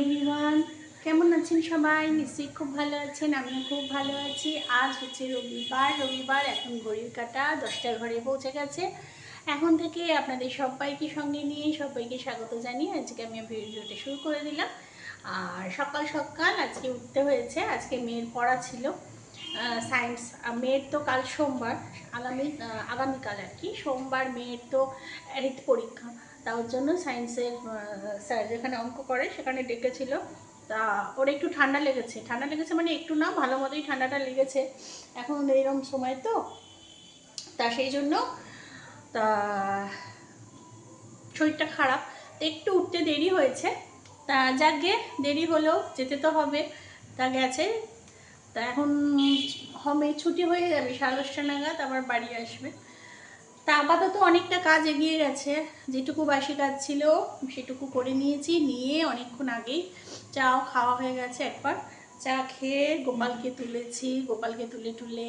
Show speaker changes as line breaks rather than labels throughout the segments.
Everyone কেমন আছেন সবাই? নিশ্চয়ই খুব ভালো আছেন, আমিও খুব ভালো আছি। আজ হচ্ছে রবিবার রবিবার এখন ঘড়ির কাটা দশটার ঘরে পৌঁছে গেছে। এখন থেকে আপনাদের সবাইকে সঙ্গে নিয়ে সবাইকে স্বাগত জানিয়ে আজকে আমি ভিডিওটা শুরু করে দিলাম। আর সকাল সকাল আজকে উঠতে হয়েছে, আজকে মেয়ের পড়া ছিল। সায়েন্স মেয়ের তো কাল সোমবার, আগামী আগামীকাল আর কি, সোমবার মেয়ের তো অ্যারিথ পরীক্ষা। তার জন্য সায়েন্সের স্যার যেখানে অঙ্ক করে সেখানে ডেকেছিল। তা ওর একটু ঠান্ডা লেগেছে। ঠান্ডা লেগেছে মানে একটু না, ভালো মতোই ঠান্ডাটা লেগেছে। এখন এইরকম সময় তো, তা সেই জন্য, তা শরীরটা খারাপ। একটু উঠতে দেরি হয়েছে। তা যাকে দেরি হলেও যেতে তো হবে। তা গেছে। তা এখন হবে, ছুটি হয়ে যাবে, সাড়ে দশটা নাগাদ আবার বাড়ি আসবে। তা আপাতত অনেকটা কাজ এগিয়ে গেছে। যেটুকু বাসি কাজ ছিল, সেটুকু করে নিয়েছি। নিয়ে অনেকক্ষণ আগেই চাও খাওয়া হয়ে গেছে একবার। চা খেয়ে গোপালকে তুলেছি। গোপালকে তুলে তুলে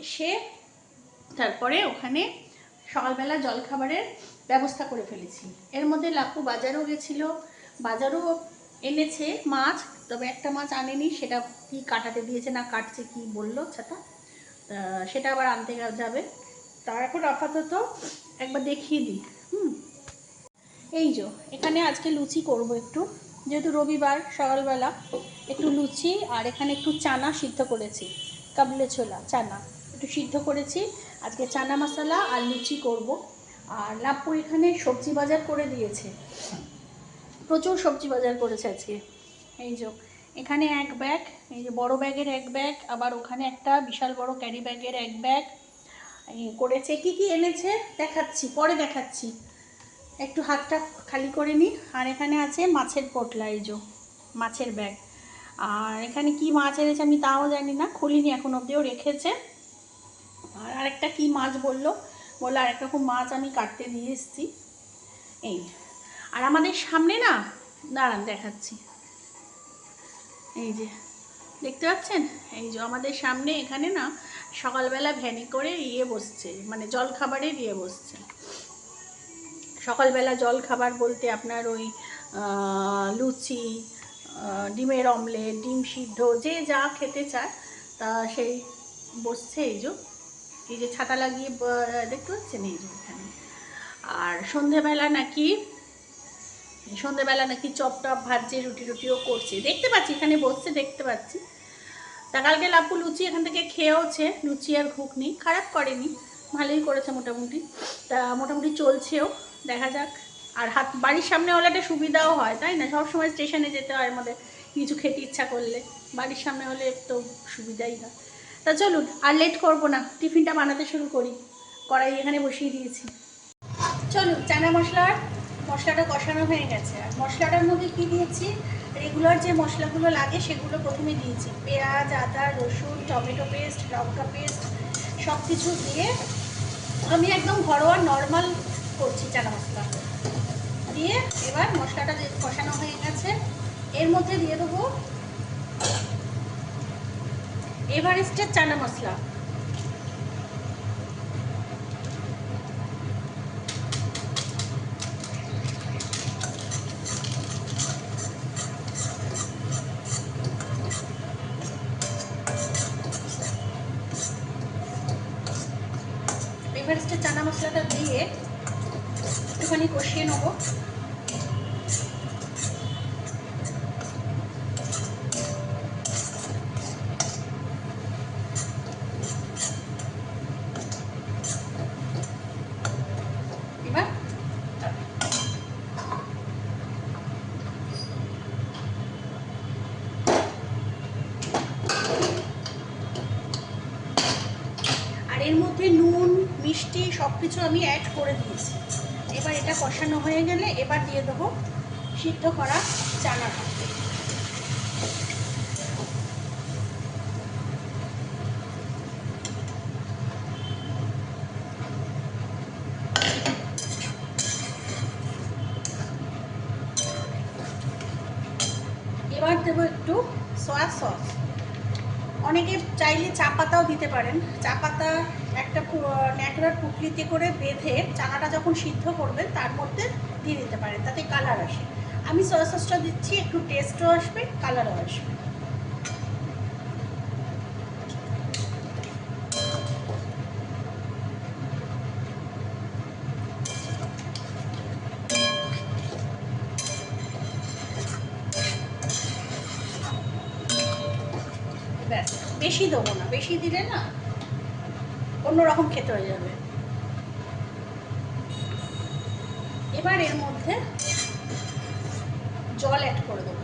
এসে তারপরে ওখানে সকালবেলা জলখাবারের ব্যবস্থা করে ফেলেছি। এর মধ্যে লাপু বাজারও গেছিল। বাজারও এনেছে মাছ, তবে একটা মাছ আনেনি। সেটা কি কাটাতে দিয়েছে না কাটছে কি বলল তা সেটা আবার আনতে যাবে। তা এখন আপাতত একবার দেখিয়ে দিই, হুম? এই যে, এখানে আজকে লুচি করব একটু। যেহেতু রবিবার, সকালবেলা, একটু লুচি আর এখানে একটু চানা সিদ্ধ করেছি। কাবলে ছোলা, চানা। একটু সিদ্ধ করেছি। আজকে চানা মশলা আর লুচি করব। আর লাপ্পু এখানে সবজি বাজার করে দিয়েছে। প্রচুর সবজি বাজার করেছে আজকে। এই যে, এখানে এক ব্যাগ এই যে বড় ব্যাগের এক ব্যাগ আবার ওখানে একটা বিশাল বড় ক্যারি ব্যাগের এক ব্যাগ করেছে, কি কি এনেছে? দেখাচ্ছি, পরে দেখাচ্ছি। একটু হাতটা খালি করে নিই আর এখানে আছে মাছের পোটলা, এই মাছের ব্যাগ। আর এখানে কি মাছ এনেছে আমি তাও জানি না, খুলিনি এখন অবধিও, রেখেছে। আর আরেকটা কি মাছ বলল? বলল আরেক রকম মাছ আমি কাটতে দিয়ে এসেছি। এই আর আমাদের সামনে না, দাঁড়ান, দেখাচ্ছি। এই যে, দেখতে পাচ্ছেন? এই যে আমাদের সামনে এখানে না সকালবেলা ভ্যানে করে ইয়ে বসছে মানে জল খাবারের ইয়ে বসছে। সকালবেলা জল খাবার বলতে আপনার ওই লুচি ডিমের অমলেট, ডিম সিদ্ধ, যে যা খেতে চায়, তা সেই বসছে এই যে। এই যে ছাতা লাগিয়ে দেখতে পাচ্ছেন এই যে এখানে। আর সন্ধেবেলা নাকি সন্ধেবেলা নাকি চপ টপ ভাজছে রুটি রুটিও করছে। দেখতে পাচ্ছি, এখানে বসছে, দেখতে পাচ্ছি। তা কালকে লাপু লুচি এখান থেকে খেয়েওছে, লুচি আর ঘুগনি। খারাপ করেনি, ভালোই করেছে মোটামুটি। তা মোটামুটি চলছেও, দেখা যাক। আর হাত, বাড়ির সামনে হলে একটা সুবিধাও হয়, তাই না? সবসময় স্টেশনে যেতে হয় আমাদের, কিছু খেতে ইচ্ছা করলে। বাড়ির সামনে হলে তো সুবিধাই হয়। তা চলুন, আর লেট করব না, টিফিনটা বানাতে শুরু করি। কড়াই এখানে বসিয়ে দিয়েছি। চলুন, চানা মশলার, মশলাটা কষানো হয়ে গেছে। আর মশলাটার মধ্যে কী দিয়েছি? রেগুলার যে মশলাগুলো লাগে, সেগুলো প্রথমে দিয়েছি। পেঁয়াজ, আদা, রসুন, টমেটো পেস্ট, লঙ্কা পেস্ট সব কিছু দিয়ে আমি একদম ঘরোয়া নর্মাল করছি চানা মশলা দিয়ে এবার মশলাটা কষানো হয়ে গেছে, এর মধ্যে দিয়ে দেবো এভারেস্টের চানা মশলা এভারেস্টের চানা মশলাটা দিয়ে একটুখানি কষিয়ে নেব এবার আর এর মধ্যে নুন মিষ্টি সব কিছু আমি অ্যাড করে দিয়েছি। এবার এটা কষানো হয়ে গেলে এবার দিয়ে দেবো সিদ্ধ করা চানাটা এবার দেবো একটু সয়া সস অনেকে চাইলে চা পাতাও দিতে পারেন। চা পাতা একটা ন্যাকড়ার পুকলিতে করে বেঁধে চানাটা যখন সিদ্ধ করবেন, তার মধ্যে দিয়ে দিতে পারেন, তাতে কালার আসে। আমি সয়া সসটা দিচ্ছি, একটু টেস্টও আসবে কালারও আসবে। বেশি দিলে না অন্যরকম খেতে হয়ে যাবে। এবার এর মধ্যে জল অ্যাড করে দেবো।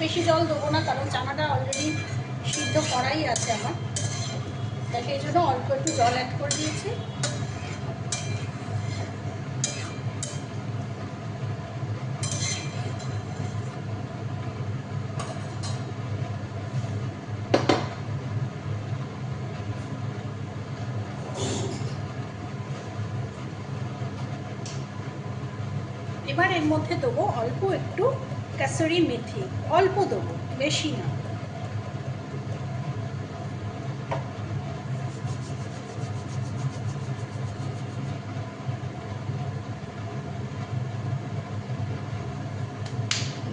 বেশি জল দেবো না, কারণ চানাটা অলরেডি সিদ্ধ করাই আছে আমার। তাই সেই জন্য অল্প একটু জল অ্যাড করে দিয়েছি এবার এর মধ্যে দেবো অল্প একটু কাসুরি মেথি অল্প দেবো বেশি না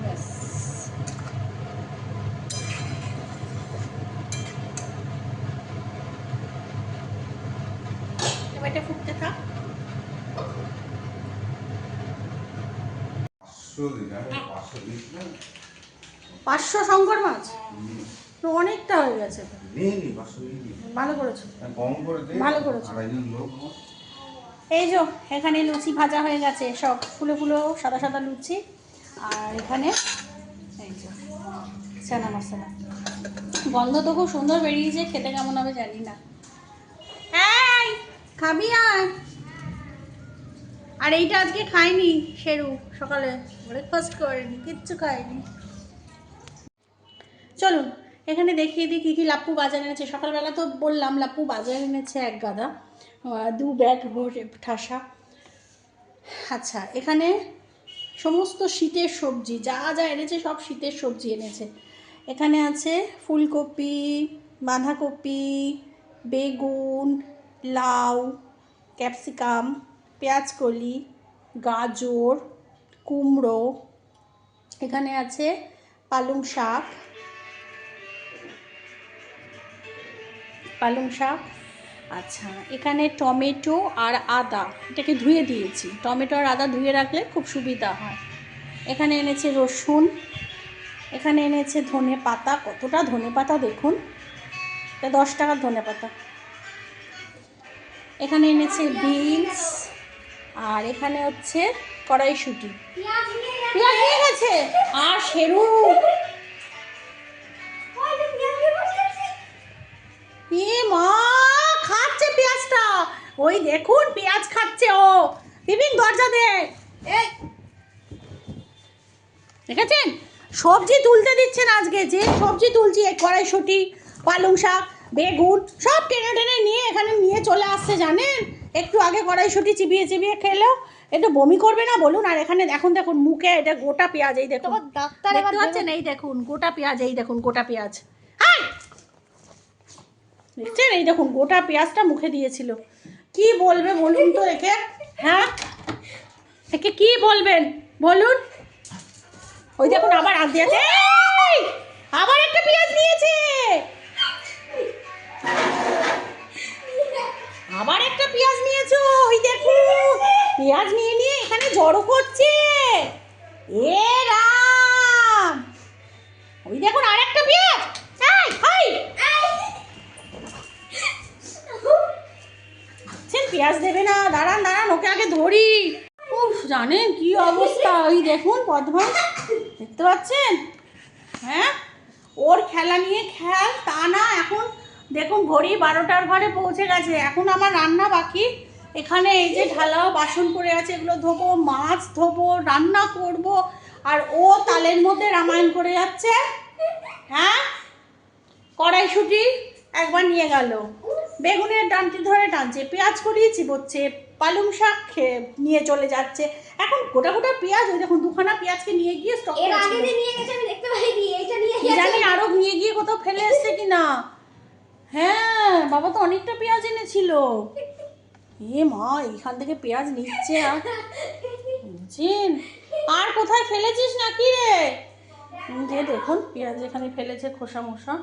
ব্যাস। এবার এটা ফুটতে থাক
পাঁচশো
শঙ্কর মাছ? তো অনেকটা হয়ে গেছে। ভালো করেছ।
দিই
ভালো করেছ। এই যে এখানে লুচি ভাজা হয়ে গেছে। সব ফুলো ফুলো সাদা সাদা লুচি। আর এখানে এই যে চানা মশলা। গন্ধ তো খুব সুন্দর বেরিয়েছে খেতে কেমন হবে জানি না। খাবি আয় আর এইটা আজকে খাইনি শেরু সকালে। ব্রেকফাস্ট করেনি, কিচ্ছু খাইনি। চলুন, এখানে দেখিয়ে দিই কী কী লাপ্পু বাজার এনেছে। সকালবেলা তো বললাম, লাপ্পু বাজার এনেছে এক গাদা দু ব্যাগ ভরে ঠাসা। আচ্ছা এখানে সমস্ত শীতের সবজি, যা যা এনেছে সব শীতের সবজি এনেছে। এখানে আছে ফুলকপি, বাঁধাকপি, বেগুন, লাউ, ক্যাপসিকাম পেঁয়াজকলি গাজর, কুমড়ো, এখানে আছে পালং শাক। পালং শাক। আচ্ছা এখানে টমেটো আর আদা, এটাকে ধুয়ে দিয়েছি। টমেটো আর আদা ধুয়ে রাখলে খুব সুবিধা হয়। এখানে এনেছে রসুন, এখানে এনেছে ধনে পাতা। কতটা ধনে পাতা দেখুন। এটা দশ টাকার ধনে পাতা। এখানে এনেছে বিনস আর এখানে হচ্ছে কড়াইশুঁটি। পেঁয়াজ নিয়ে গেছে? আর সেরু। এ মা খাচ্ছে পেঁয়াজটা। ওই দেখুন পেঁয়াজ খাচ্ছে ও। বিপিন দরজা দে। দেখেছেন? সবজি তুলতে দিচ্ছেন আজকে যে সবজি তুলছি কড়াইশুঁটি পালং শাক বেগুন সব টেনে টেনে নিয়ে এখানে নিয়ে চলে আসছে জানেন? একটু আগে কড়াইশুঁটি চিবিয়ে চিবিয়ে খেলেও একটু বমি করবে না বলুন? আর এখানে এখন দেখুন মুখে এটা গোটা পেঁয়াজ এই দেখুন।
ডাক্তার
দেখতে পাচ্ছেন? এই দেখুন গোটা পেঁয়াজ এই দেখুন গোটা পেঁয়াজ। দেখছেন? এই দেখুন গোটা পেঁয়াজটা মুখে দিয়েছিল। কি বলবে বলুন তো একে? হ্যাঁ? একে কি বলবেন? বলুন। ওই দেখুন আবার হাত দিয়েছে! আবার একটা পেঁয়াজ নিয়েছে! আবার একটা পেঁয়াজ নিয়েছো? ওই দেখুন পেঁয়াজ নিয়ে নিয়ে এখানে জড়ো করছে। এ রাম! ওই দেখুন আর একটা পেঁয়াজ আচ্ছা পেঁয়াজ দেবে না। দাঁড়ান দাঁড়ান, ওকে আগে ধরি। উফ জানেন কি অবস্থা। ওই দেখুন পদ্মা। দেখতে পাচ্ছেন? হ্যাঁ? ওর খেলা নিয়ে খেল, তা না, এখন দেখুন ঘড়ি বারোটার ঘরে পৌঁছে গেছে। এখন আমার রান্না বাকি। এখানে এই যে ঢালাও বাসন পড়ে আছে এগুলো ধোবো মাছ ধোবো রান্না করব আর ও তালের মধ্যে রামায়ণ করে যাচ্ছে। হ্যাঁ? কড়াইশুটি একবার নিয়ে গেল। বেগুনের ডানটি ধরে টানছে পেঁয়াজ করিয়ে চিবোচ্ছে পালং শাক খেয়ে নিয়ে চলে যাচ্ছে। এখন গোটা গোটা পেঁয়াজ ওই দেখুন দুখানা পেঁয়াজকে নিয়ে গিয়ে স্টক
এর আগে নিয়ে গেছে আমি দেখতে পাইনি এইটা নিয়ে
কি জানি আরও নিয়ে গিয়ে কোথাও ফেলে এসছে কিনা। হ্যাঁ বাবা তো অনেকটা পেঁয়াজ এনেছিল। এ মা, এখান থেকে পেঁয়াজ নিচ্ছে আর কোথায় ফেলেছিস নাকি রে? যে দেখুন, পেঁয়াজ এখানে ফেলেছে খোসা মোসা।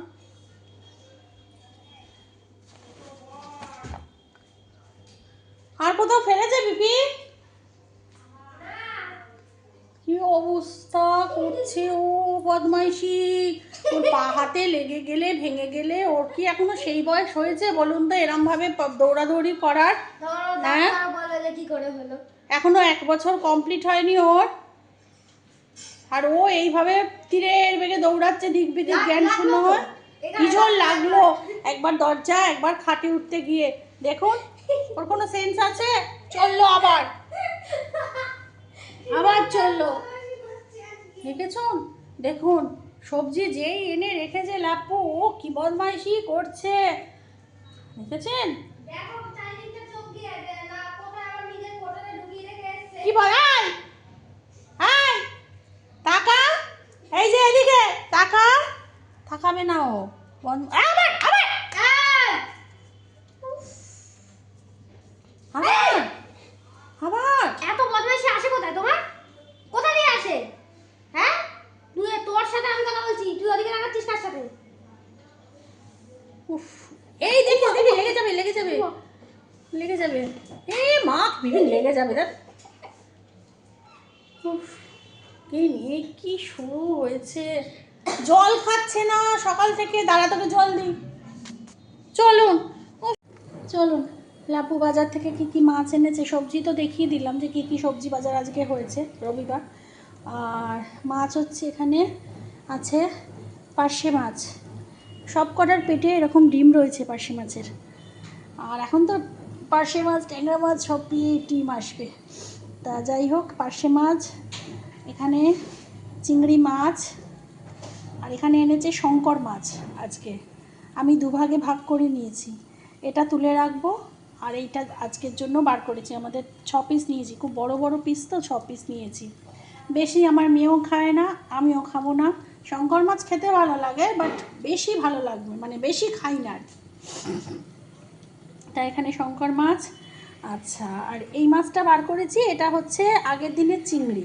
আর কোথাও ফেলেছে বিপি কি অবস্থা করছে ও বদমাইশি? ওর পা হাতে লেগে গেলে ভেঙে গেলে ওর কি এখনও সেই বয়স হয়েছে বলুন তো? এরম ভাবে দৌড়াদৌড়ি করার হ্যাঁ?
কি করে হলো।
এখনও এক বছর কমপ্লিট হয়নি ওর। আর ও এইভাবে তীরের বেগে দৌড়াচ্ছে দিক বিদিক জ্ঞান শূন্য হয়। জোর লাগল। একবার দরজা একবার খাটে উঠতে গিয়ে। দেখুন ওর কোনো সেন্স আছে? চলল আবার। আবার চলল। দেখেছুন দেখুন, সবজি যেই এনে রেখেছে লাপ্পু, ও কি বদমাইশি করছে। দেখেছেন? কি বল? আয় আয় টাকা এই যে এদিকে টাকা তাকাবে না ও বন্ধ- আ, আবার আবার
এই!
আবার আবার
এত বদমাইশি আসে কোথায় তোমার কোথা দিয়ে আসে হ্যাঁ তুই তোর সাথে আমি কথা বলছি তুই ওদিকে লাগাচ্ছিস কার সাথে
উফ এই দেখি দেখি লেগে যাবে লেগে যাবে লেগে যাবে এই মা বিভিন্ন লেগে যাবে দেখ উফ কি নিয়ে কি শুরু হয়েছে জল খাচ্ছে না সকাল থেকে দাঁড়া তোকে জল দিই চলুন উফ, চলুন লাপু বাজার থেকে কি কি মাছ এনেছে সবজি তো দেখিয়ে দিলাম যে কি কি সবজি বাজার আজকে হয়েছে রবিবার। আর মাছ হচ্ছে এখানে আছে পার্শে মাছ। সব কটার পেটে এরকম ডিম রয়েছে পার্শে মাছের। আর এখন তো পার্শে মাছ, ট্যাংরা মাছ সব দিয়ে ডিম আসবে। তা যাই হোক, পার্শে মাছ, এখানে চিংড়ি মাছ, আর এখানে এনেছে শঙ্কর মাছ আজকে। আমি দুভাগে ভাগ করে নিয়েছি। এটা তুলে রাখব। আর এইটা আজকের জন্য বার করেছি। আমাদের ছ পিস নিয়েছি। খুব বড় বড় পিস তো, ছ পিস নিয়েছি। বেশি আমার মেয়েও খায় না, আমিও খাব না। শঙ্কর মাছ খেতে ভালো লাগে বাট বেশি ভালো লাগবে। মানে বেশি খাই না আর কি। এখানে শঙ্কর মাছ। আচ্ছা আর এই মাছটা বার করেছি, এটা হচ্ছে আগের দিনের চিংড়ি।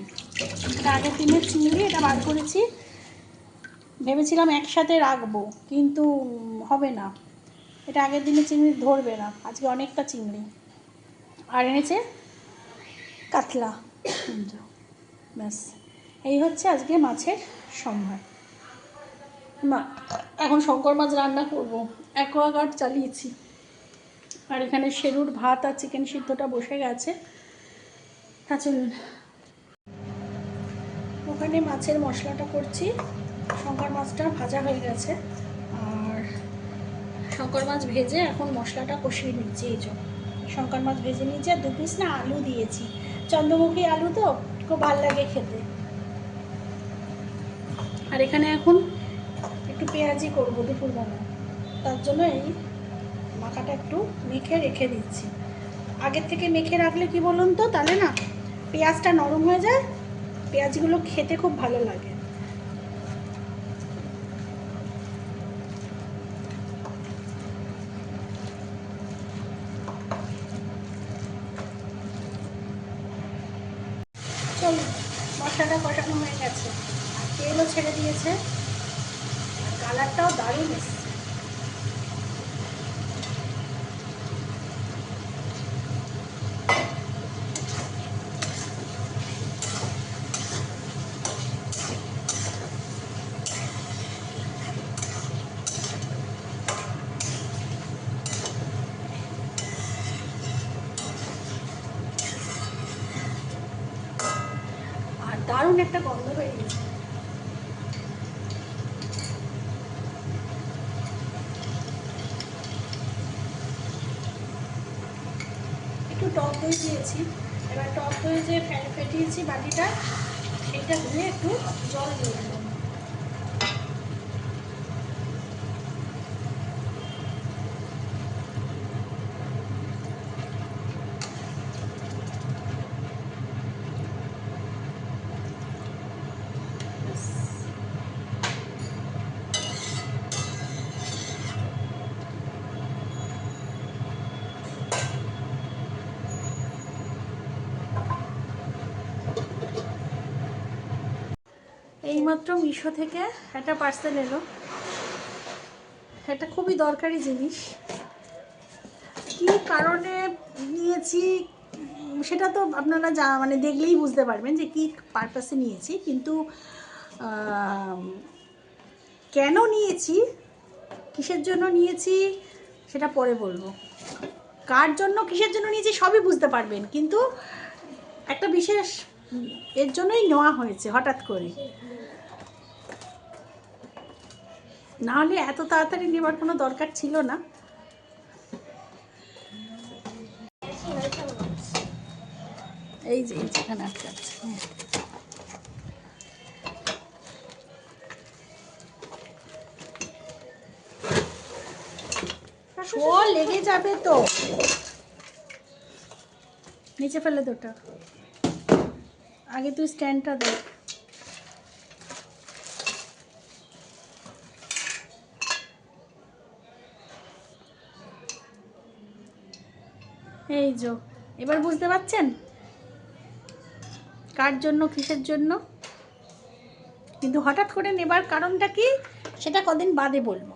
এটা আগের দিনের চিংড়ি, এটা বার করেছি। ভেবেছিলাম একসাথে রাখব, কিন্তু হবে না। এটা আগের দিনে চিংড়ি ধরবে না, আজকে অনেকটা চিংড়ি। আর এনেছে কাতলা। ব্যাস। এই হচ্ছে আজকে মাছের সম্ভার। মা, এখন শঙ্কর মাছ রান্না করব। অ্যাকোয়াগার্ড চালিয়েছি। আর এখানে সেরুর ভাত আর চিকেন সিদ্ধটা বসে গেছে। তা চলুন ওখানে মাছের মশলাটা করছি। শঙ্কর মাছটা ভাজা হয়ে গেছে। শঙ্কর মাছ ভেজে এখন মশলাটা কষিয়ে নিচ্ছি এই জন্য। শঙ্কর মাছ ভেজে নিয়েছি আর দু পিস না আলু দিয়েছি। চন্দ্রমুখী আলু তো খুব ভালো লাগে খেতে। আর এখানে এখন একটু পেঁয়াজি করব দুপুরবেলা। তার জন্য এই মাখাটা একটু মেখে রেখে দিচ্ছি। আগের থেকে মেখে রাখলে কি বলুন তো, তাহলে না পেঁয়াজটা নরম হয়ে যায়। পেঁয়াজগুলো খেতে খুব ভালো লাগে চলুন মশলাটা কষানো হয়ে গেছে। আর তেলও ছেড়ে দিয়েছে। আর কালারটাও দারুণ এসছে আর দারুণ একটা গন্ধ হয়ে গেছে একটু টক দই দিয়েছি। এবার টক দই যে ফ্যান ফেটিয়েছি বাটিটা সেইটা ধুয়ে একটু জল দিয়ে দিলাম এইমাত্র মিশো থেকে একটা পার্সেল এলো। এটা খুবই দরকারি জিনিস। কি কারণে নিয়েছি সেটা তো আপনারা যা মানে দেখলেই বুঝতে পারবেন যে কি পারপাসে নিয়েছি। কিন্তু কেন নিয়েছি, কিসের জন্য নিয়েছি সেটা পরে বলব। কার জন্য, কিসের জন্য নিয়েছি সবই বুঝতে পারবেন। কিন্তু একটা বিশেষ এর জন্যই নেওয়া হয়েছে হঠাৎ করে। না হলে এত তাড়াতাড়ি নেবার কোনো দরকার ছিল না। এই যে, এই যেখানে আটকাচ্ছে হ্যাঁ। ও লেগে যাবে তো। নিচে ফেলে দুটো আগে তুই স্ট্যান্ডটা দেখ। এই যো। এবার বুঝতে পারছেন? কার জন্য, কিসের জন্য? কিন্তু হঠাৎ করে নেবার কারণটা কি? সেটা কদিন বাদে বলব।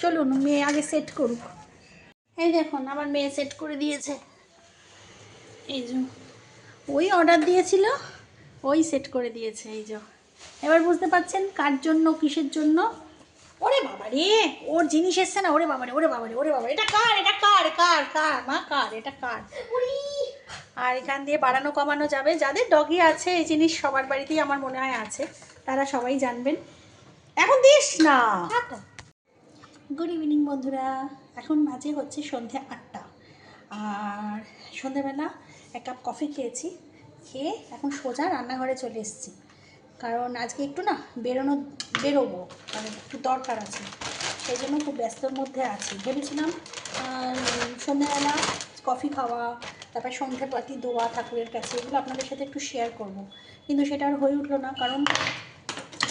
চলুন, মেয়ে আগে সেট করুক। এই দেখুন আমার মেয়ে সেট করে দিয়েছে। এই যে। ওই অর্ডার দিয়েছিল, ওই সেট করে দিয়েছে, এই যে। এবার বুঝতে পারছেন কার জন্য, কিসের জন্য? ওরে বাবা রে ওর জিনিস এসছে না ওরে বাবা রে ওরে বাবা রে ওরে বাবা এটা কার এটা কার কার কার মা কার এটা কার? আর এখান দিয়ে বাড়ানো কমানো যাবে। যাদের ডগি আছে এই জিনিস সবার বাড়িতেই আমার মনে হয় আছে। তারা সবাই জানবেন। এখন দিস না। গুড ইভিনিং বন্ধুরা। এখন বাজে হচ্ছে সন্ধে আটটা। আর সন্ধেবেলা এক কাপ কফি খেয়েছি। খেয়ে এখন সোজা রান্নাঘরে চলে এসেছি। কারণ আজকে একটু না বেরোনো, বেরোবো মানে একটু দরকার আছে। সেই জন্য খুব ব্যস্তর মধ্যে আছি। ভেবেছিলাম সন্ধ্যাবেলা কফি খাওয়া, তারপর সন্ধে পাতি দোয়া, ঠাকুরের কাছে, এগুলো আপনাদের সাথে একটু শেয়ার করব। কিন্তু সেটা আর হয়ে উঠল না, কারণ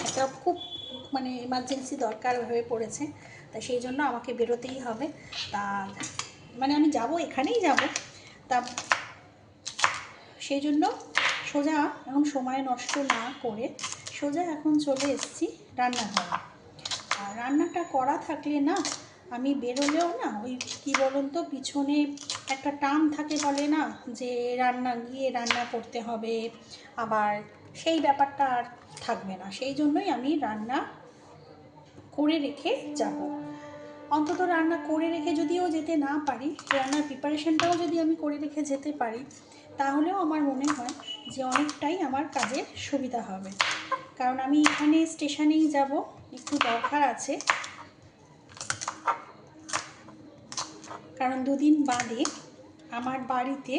একটা খুব মানে এমার্জেন্সি দরকার হয়ে পড়েছে। তা সেই জন্য আমাকে বেরোতেই হবে। তা মানে আমি যাব, এখানেই যাব। তা, সেই জন্য সোজা এখন সময় নষ্ট না করে সোজা এখন চলে এসেছি রান্নাঘরে। আর রান্নাটা করা থাকলে না, আমি বেরোলেও না ওই কী বলুন তো পিছনে একটা টান থাকে বলে না যে রান্না, গিয়ে রান্না করতে হবে। আবার সেই ব্যাপারটা আর থাকবে না। সেই জন্যই আমি রান্না করে রেখে যাব। অন্তত রান্না করে রেখে যদিও যেতে না পারি, রান্নার প্রিপারেশনটাও যদি আমি করে রেখে যেতে পারি তাহলেও আমার মনে হয় যে অনেকটাই আমার কাজের সুবিধা হবে। কারণ আমি এখানে স্টেশনেই যাব, একটু দরকার আছে। কারণ দুদিন বাদে আমার বাড়িতে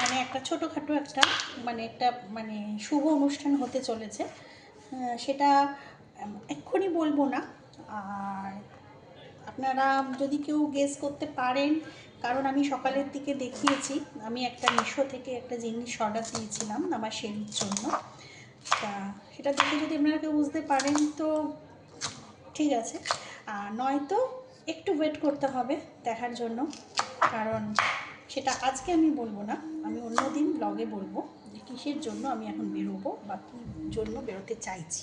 মানে একটা ছোটোখাটো একটা মানে একটা মানে শুভ অনুষ্ঠান হতে চলেছে। সেটা এক্ষুনি বলব না। আর আপনারা যদি কেউ গেস করতে পারেন কারণ আমি সকালের দিকে দেখিয়েছি, আমি একটা মিশো থেকে একটা জিনিস অর্ডার দিয়েছিলাম আমার সেরির জন্য। তা সেটা দেখে যদি আপনারা কেউ বুঝতে পারেন তো ঠিক আছে। আর নয়তো একটু ওয়েট করতে হবে দেখার জন্য, কারণ সেটা আজকে আমি বলব না, আমি অন্য দিন ব্লগে বলব যে কিসের জন্য আমি এখন বেরোবো বা কী জন্য বেরোতে চাইছি।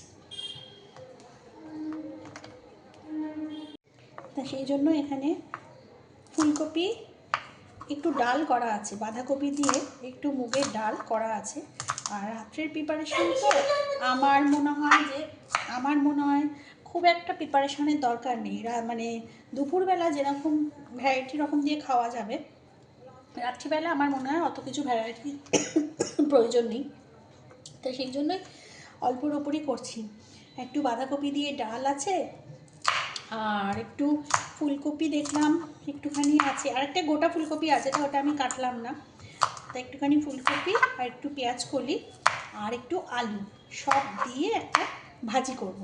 তা সেই জন্য এখানে ফুলকপি, একটু ডাল করা আছে, বাঁধাকপি দিয়ে একটু মুগের ডাল করা আছে। আর রাত্রের প্রিপারেশন তো আমার মনে হয় যে, আমার মনে হয় খুব একটা প্রিপারেশনের দরকার নেই। মানে দুপুরবেলা যেরকম ভ্যারাইটি রকম দিয়ে খাওয়া যাবে, রাত্রিবেলা আমার মনে হয় অত কিছু ভ্যারাইটি প্রয়োজন নেই। তো সেই জন্যই অল্পর ওপরই করছি। একটু বাঁধাকপি দিয়ে ডাল আছে আর একটু ফুলকপি দেখলাম, একটুখানি আছে। আর একটা গোটা ফুলকপি আছে, তো ওটা আমি কাটলাম না। তা একটুখানি ফুলকপি আর একটু পেঁয়াজ কলি আর একটু আলু, সব দিয়ে একটা ভাজি করব।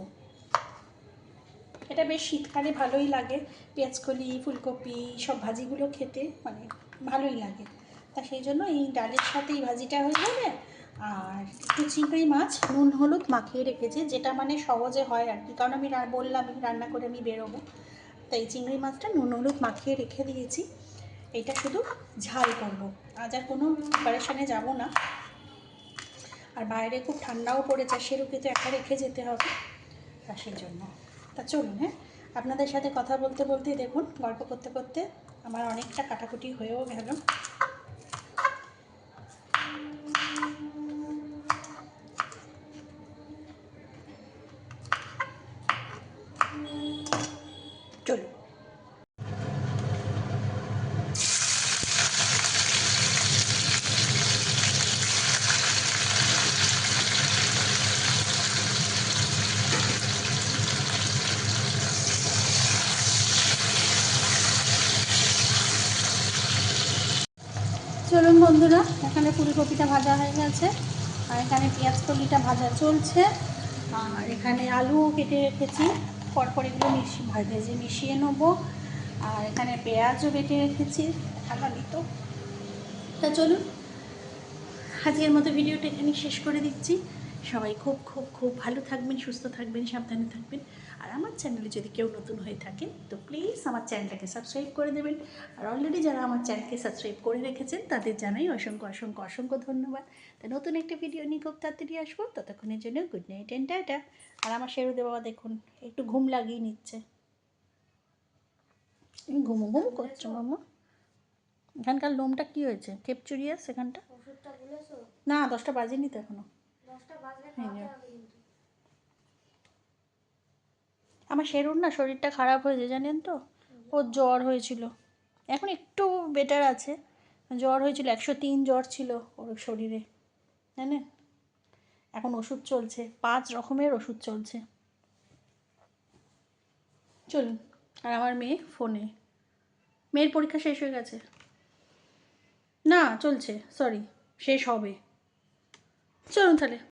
এটা বেশ শীতকালে ভালোই লাগে, পেঁয়াজ কলি, ফুলকপি, সব ভাজিগুলো খেতে মানে ভালোই লাগে। তা সেই জন্য এই ডালের সাথে এই ভাজিটা হয়ে যাবে আর একটু চিংড়ি মাছ, নুন, হলুদ মাখিয়ে রেখেছি, যেটা মানে সহজে হয় আর কি কারণ আমি বললাম রান্না করে আমি বেরোবো। তাই চিংড়ি মাছটা নুন, হলুদ মাখিয়ে রেখে দিয়েছি। এটা শুধু ঝাল করব। আজ আর কোনো প্রিপারেশানে যাব না। আর বাইরে খুব ঠান্ডাও পড়েছে সেরকম তো একটা রেখে যেতে হবে। তা জন্য। তা চলুন হ্যাঁ? আপনাদের সাথে কথা বলতে, বলতেই দেখুন, গল্প করতে করতে আমার অনেকটা কাটাকুটি হয়েও গেল চলুন চলুন বন্ধুরা, এখানে ফুলকপিটা ভাজা হয়ে গেছে, আর এখানে পেঁয়াজ কলিটা ভাজা চলছে, আর এখানে আলুও কেটে রেখেছি, পরপর এগুলো মিশিয়ে ভেজে মিশিয়ে নেব, আর এখানে পেঁয়াজও কেটে রেখেছি, ঠান্ডা তো। তা চলুন, আজকের মতো ভিডিওটা এখানে শেষ করে দিচ্ছি। সবাই খুব খুব খুব ভালো থাকবেন, সুস্থ থাকবেন, সাবধানে থাকবেন। আর আমার চ্যানেলে যদি কেউ নতুন হয়ে থাকে তো প্লিজ আমার চ্যানেলটাকে সাবস্ক্রাইব করে দেবেন। আর অলরেডি যারা আমার চ্যানেলকে সাবস্ক্রাইব করে রেখেছেন তাদের জানাই অসংখ্য অসংখ্য অসংখ্য ধন্যবাদ। তো নতুন একটা ভিডিও নিয়ে খুব তাড়াতাড়ি আসব। ততক্ষণের জন্য গুড নাইট অ্যান্ড টাটা আর আমার শেরুদে বাবা দেখুন একটু ঘুম লাগিয়ে নিচ্ছে। ঘুমো ঘুম করছ মামা? এখানকার লোমটা কি হয়েছে? কেপচুরিয়াস এখানটা
ওষুধটা
না দশটা বাজেনি তো এখনও
দশটা বাজলে
হ্যাঁ,
খাওয়াতে
হ্যাঁ।
হবে কিন্তু
আমার শেরুর না শরীরটা খারাপ হয়েছে, জানেন তো? ওর জ্বর হয়েছিল। এখন একটু বেটার আছে। জ্বর হয়েছিল, একশো তিন জ্বর ছিল ওর শরীরে, জানেন? এখন ওষুধ চলছে, পাঁচ রকমের ওষুধ চলছে। চলুন, আর আমার মেয়ে ফোনে। মেয়ের পরীক্ষা শেষ হয়ে গেছে। না, চলছে সরি শেষ হবে। চলুন তাহলে।